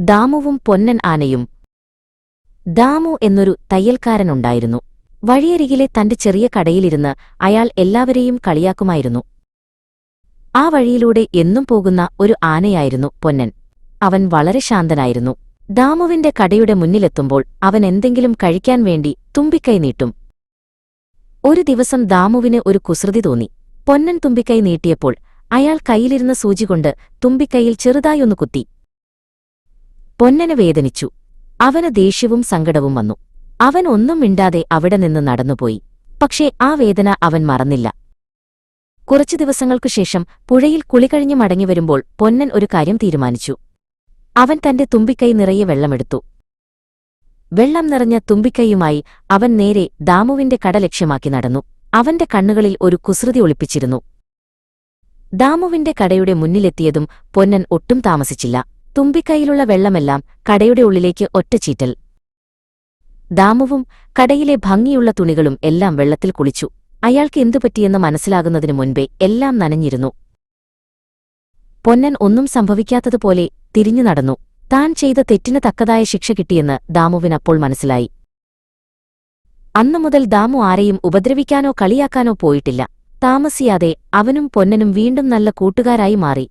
ദാമുവും പൊന്നൻ ആനയും. ദാമു എന്നൊരു തയ്യൽക്കാരനുണ്ടായിരുന്നു. വഴിയരികിലെ തന്റെ ചെറിയ കടയിലിരുന്ന് അയാൾ എല്ലാവരെയും കളിയാക്കുമായിരുന്നു. ആ വഴിയിലൂടെ എന്നും പോകുന്ന ഒരു ആനയായിരുന്നു പൊന്നൻ. അവൻ വളരെ ശാന്തനായിരുന്നു. ദാമുവിന്റെ കടയുടെ മുന്നിലെത്തുമ്പോൾ അവൻ എന്തെങ്കിലും കഴിക്കാൻ വേണ്ടി തുമ്പിക്കൈ നീട്ടും. ഒരു ദിവസം ദാമുവിന് ഒരു കുസൃതി തോന്നി. പൊന്നൻ തുമ്പിക്കൈ നീട്ടിയപ്പോൾ അയാൾ കയ്യിലിരുന്ന സൂചികൊണ്ട് തുമ്പിക്കൈയിൽ ചെറുതായൊന്നു കുത്തി. പൊന്നന് വേദനിച്ചു. അവന് ദേഷ്യവും സങ്കടവും വന്നു. അവൻ ഒന്നും മിണ്ടാതെ അവിടെ നിന്ന് നടന്നുപോയി. പക്ഷേ ആ വേദന അവൻ മറന്നില്ല. കുറച്ചു ദിവസങ്ങൾക്കു ശേഷം പുഴയിൽ കുളികഴിഞ്ഞ് മടങ്ങിവരുമ്പോൾ പൊന്നൻ ഒരു കാര്യം തീരുമാനിച്ചു. അവൻ തന്റെ തുമ്പിക്കൈ നിറയെ വെള്ളമെടുത്തു. വെള്ളം നിറഞ്ഞ തുമ്പിക്കൈയുമായി അവൻ നേരെ ദാമുവിന്റെ കട ലക്ഷ്യമാക്കി നടന്നു. അവന്റെ കണ്ണുകളിൽ ഒരു കുസൃതി ഒളിപ്പിച്ചിരുന്നു. ദാമുവിന്റെ കടയുടെ മുന്നിലെത്തിയതും പൊന്നൻ ഒട്ടും താമസിച്ചില്ല. തുമ്പിക്കൈയിലുള്ള വെള്ളമെല്ലാം കടയുടെ ഉള്ളിലേക്ക് ഒറ്റച്ചീറ്റൽ ദാമുവും കടയിലെ ഭംഗിയുള്ള തുണികളും എല്ലാം വെള്ളത്തിൽ കുളിച്ചു. അയാൾക്ക് എന്തുപറ്റിയെന്ന് മനസ്സിലാകുന്നതിനു മുൻപേ എല്ലാം നനഞ്ഞിരുന്നു. പൊന്നൻ ഒന്നും സംഭവിക്കാത്തതുപോലെ തിരിഞ്ഞു നടന്നു. താൻ ചെയ്ത തെറ്റിന് തക്കതായ ശിക്ഷ കിട്ടിയെന്ന് ദാമുവിനപ്പോൾ മനസ്സിലായി. അന്നു മുതൽ ദാമു ആരെയും ഉപദ്രവിക്കാനോ കളിയാക്കാനോ പോയിട്ടില്ല. താമസിയാതെ അവനും പൊന്നനും വീണ്ടും നല്ല കൂട്ടുകാരായി മാറി.